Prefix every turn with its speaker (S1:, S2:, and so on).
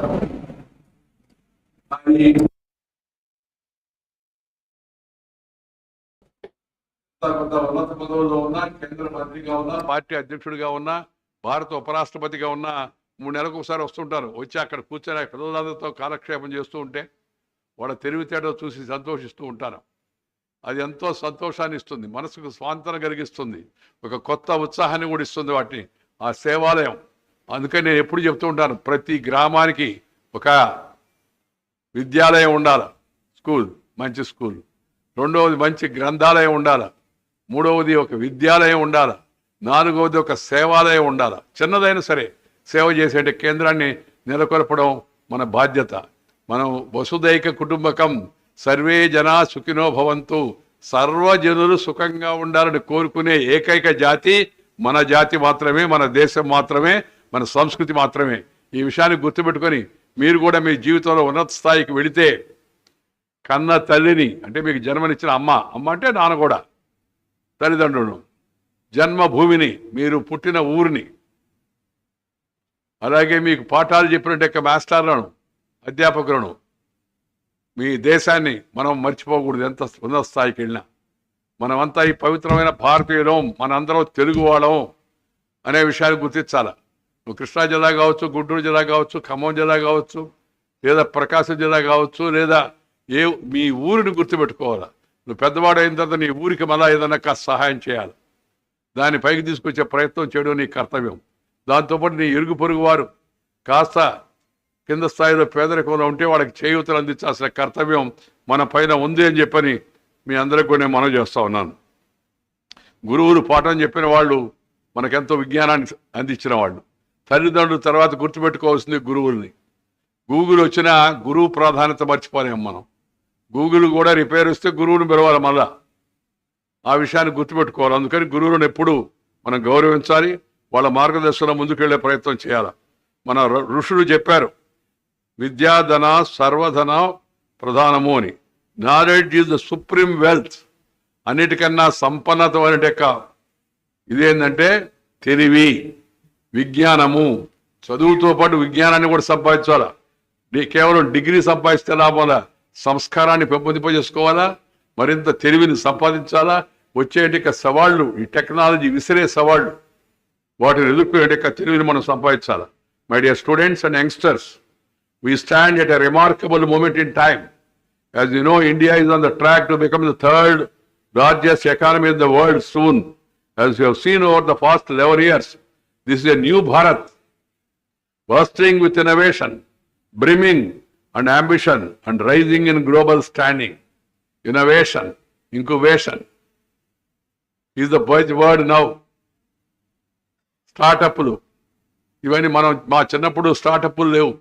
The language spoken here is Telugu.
S1: కొంత ఉన్నత పదవుల్లో ఉన్నా కేంద్ర మంత్రిగా ఉన్నా పార్టీ అధ్యక్షుడిగా ఉన్నా భారత ఉపరాష్ట్రపతిగా ఉన్నా మూడు నెలలకు ఒకసారి వస్తుంటారు. వచ్చి అక్కడ కూర్చొని పిల్లలందరితో కాలక్షేపం చేస్తూ ఉంటే వాళ్ళ తెలివితేటలు చూసి సంతోషిస్తూ ఉంటారు. అది ఎంతో సంతోషాన్ని ఇస్తుంది. మనసుకు స్వాంతన కలిగిస్తుంది. ఒక కొత్త ఉత్సాహాన్ని కూడా ఇస్తుంది వాటిని. ఆ సేవాలయం. అందుకని నేను ఎప్పుడు చెప్తూ ఉంటాను ప్రతి గ్రామానికి ఒక విద్యాలయం ఉండాలి స్కూల్ మంచి స్కూల్. రెండవది మంచి గ్రంథాలయం ఉండాలి మూడవది ఒక విద్యాలయం ఉండాలి నాలుగవది ఒక సేవాలయం ఉండాలి. చిన్నదైనా సరే సేవ చేసేట కేంద్రాన్ని నెలకొల్పడం మన బాధ్యత. మనం వసుదైక కుటుంబకం సర్వే జనా సుఖినో భవంతు సర్వజనులు సుఖంగా ఉండాలని కోరుకునే ఏకైక జాతి మన జాతి మాత్రమే మన దేశం మాత్రమే. మన సంస్కృతి మాత్రమే. ఈ విషయాన్ని గుర్తుపెట్టుకొని మీరు కూడా మీ జీవితంలో ఉన్నత స్థాయికి వెళితే కన్న తల్లిని అంటే మీకు జన్మనిచ్చిన అమ్మ అమ్మ అంటే నాన్న కూడా తల్లిదండ్రులను జన్మభూమిని మీరు పుట్టిన ఊరిని. అలాగే మీకు పాఠాలు చెప్పినట్టు మాస్టర్లను అధ్యాపకులను మీ దేశాన్ని మనం మర్చిపోకూడదు ఎంత ఉన్నత స్థాయికి వెళ్ళినా. మనమంతా ఈ పవిత్రమైన భారతీయులం మనందరం తెలుగు వాళ్ళం అనే విషయాన్ని గుర్తించాలి? కృష్ణా జిల్లా కావచ్చు గుంటూరు జిల్లా కావచ్చు ఖమ్మం జిల్లా కావచ్చు లేదా ప్రకాశం జిల్లా కావచ్చు లేదా ఏ మీ ఊరిని గుర్తుపెట్టుకోవాలి? నువ్వు పెద్దవాడు అయిన తర్వాత నీ ఊరికి మళ్ళా ఏదైనా కాస్త సహాయం చేయాలి. దాన్ని పైకి తీసుకొచ్చే ప్రయత్నం చేయడం నీ కర్తవ్యం. దాంతోపాటు నీ ఇరుగు పొరుగు వారు కాస్త కింద స్థాయిలో పేదరికంలో ఉంటే వాళ్ళకి చేయూతలు అందించాల్సిన కర్తవ్యం మన పైన ఉంది అని చెప్పని మీ అందరికీ నేను మనం చేస్తూ ఉన్నాను. గురువులు పాఠం చెప్పిన వాళ్ళు మనకెంతో విజ్ఞానాన్ని అందించిన వాళ్ళు. తల్లిదండ్రులు తర్వాత గుర్తుపెట్టుకోవాల్సింది గురువుల్ని. గూగుల్ వచ్చినా గురువు ప్రాధాన్యత మర్చిపోలేము మనం. గూగుల్ కూడా రిపేర్ వస్తే గురువుని పిలవాలి మళ్ళా. ఆ విషయాన్ని గుర్తుపెట్టుకోవాలి. అందుకని గురువులను ఎప్పుడు మనం గౌరవించాలి. వాళ్ళ మార్గదర్శనం ముందుకెళ్ళే ప్రయత్నం చేయాలి. మన ఋషులు చెప్పారు విద్యాధన సర్వధన ప్రధానము అని. Knowledge is the supreme wealth అన్నిటికన్నా సంపన్నత అనేట ఇదేంటంటే తెలివి. విజ్ఞానము. చదువుతో పాటు విజ్ఞానాన్ని కూడా సంపాదించాలా? నీ కేవలం డిగ్రీ సంపాదిస్తే లాభాలా? సంస్కారాన్ని పెంపొందింపజేసుకోవాలా? మరింత తెలివిని సంపాదించాలా? వచ్చేటిక సవాళ్ళు ఈ టెక్నాలజీ విసిరే సవాళ్ళు వాటిని ఎదుర్కొనేటిక తెలివిని మనం సంపాదించాలా? My dear students and youngsters we stand at a remarkable moment in time as you know India is on the track to become the third largest economy in the world soon as you have seen over the past 11 this is a new Bharat. Bursting with innovation brimming and ambition and rising in global standing innovation incubation is the buzz word now స్టార్ట్అప్లు ఇవన్నీ మనం మా చిన్నప్పుడు స్టార్టప్లు లేవు.